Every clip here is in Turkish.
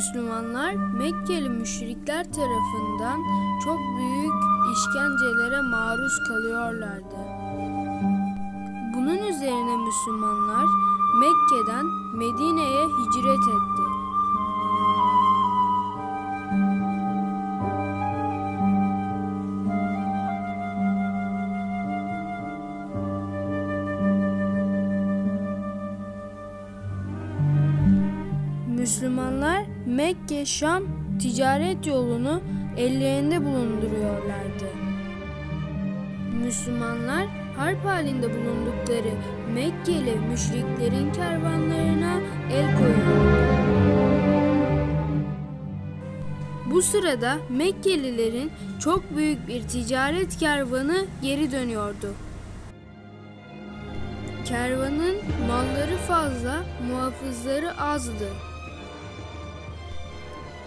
Müslümanlar Mekkeli müşrikler tarafından çok büyük işkencelere maruz kalıyorlardı. Bunun üzerine Müslümanlar Mekke'den Medine'ye hicret etti. Müslümanlar Mekke-Şam ticaret yolunu ellerinde bulunduruyorlardı. Müslümanlar harp halinde bulundukları Mekkeli müşriklerin kervanlarına el koyuyordu. Bu sırada Mekkelilerin çok büyük bir ticaret kervanı geri dönüyordu. Kervanın malları fazla, muhafızları azdı.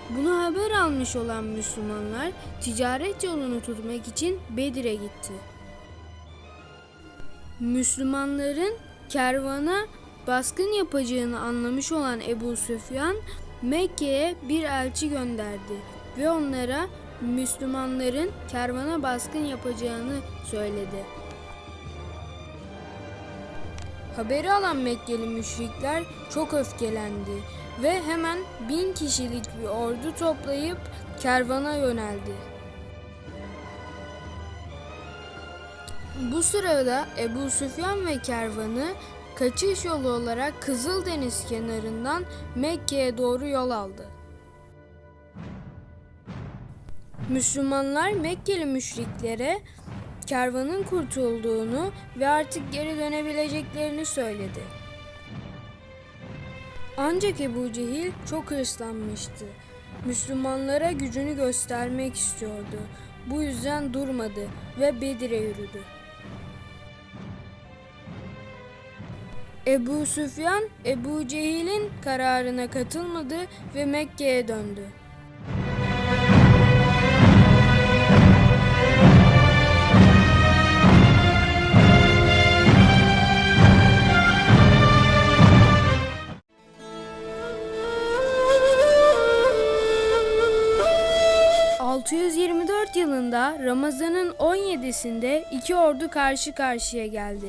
Bunu haber almış olan Müslümanlar ticaret yolunu tutmak için Bedir'e gitti. Müslümanların kervana baskın yapacağını anlamış olan Ebu Süfyan Mekke'ye bir elçi gönderdi ve onlara Müslümanların kervana baskın yapacağını söyledi. Haberi alan Mekkeli müşrikler çok öfkelendi ve hemen bin kişilik bir ordu toplayıp kervana yöneldi. Bu sırada Ebu Süfyan ve kervanı kaçış yolu olarak Kızıldeniz kenarından Mekke'ye doğru yol aldı. Müslümanlar Mekkeli müşriklere kervanın kurtulduğunu ve artık geri dönebileceklerini söyledi. Ancak Ebu Cehil çok hırslanmıştı. Müslümanlara gücünü göstermek istiyordu. Bu yüzden durmadı ve Bedir'e yürüdü. Ebu Süfyan, Ebu Cehil'in kararına katılmadı ve Mekke'ye döndü. ...624 yılında Ramazan'ın 17'sinde iki ordu karşı karşıya geldi.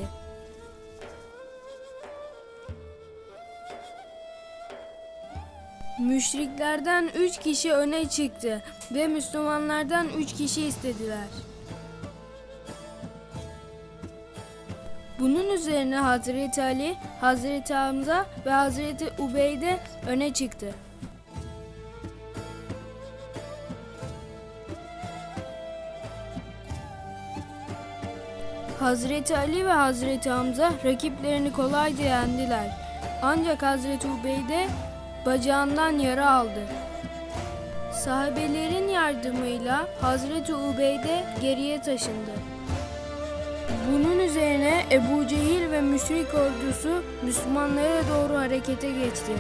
Müşriklerden üç kişi öne çıktı ve Müslümanlardan üç kişi istediler. Bunun üzerine Hazreti Ali, Hazreti Hamza ve Hazreti Ubeyde öne çıktı. Hazreti Ali ve Hazreti Hamza rakiplerini kolayca yendiler. Ancak Hazreti Ubeyde bacağından yara aldı. Sahabelerin yardımıyla Hazreti Ubeyde geriye taşındı. Bunun üzerine Ebu Cehil ve müşrik ordusu Müslümanlara doğru harekete geçti.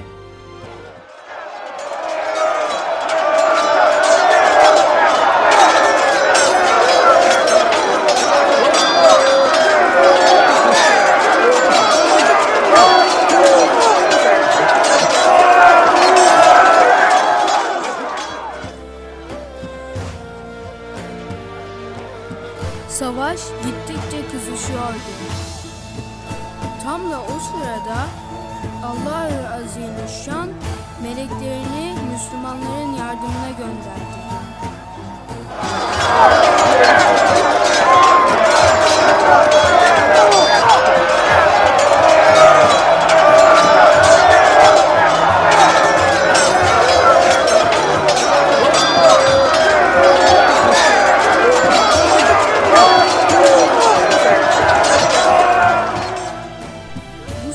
Savaş gittikçe kızışıyordu. Tam da o sırada Allah-u Azimüşşan meleklerini Müslümanların yardımına gönderdi.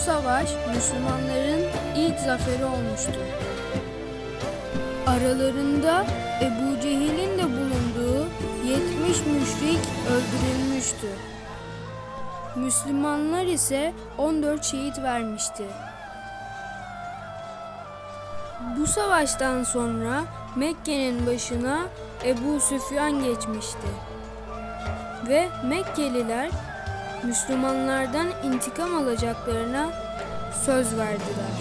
Savaş Müslümanların ilk zaferi olmuştu. Aralarında Ebu Cehil'in de bulunduğu 70 müşrik öldürülmüştü. Müslümanlar ise 14 şehit vermişti. Bu savaştan sonra Mekke'nin başına Ebu Süfyan geçmişti. Ve Mekkeliler Müslümanlardan intikam alacaklarına söz verdiler.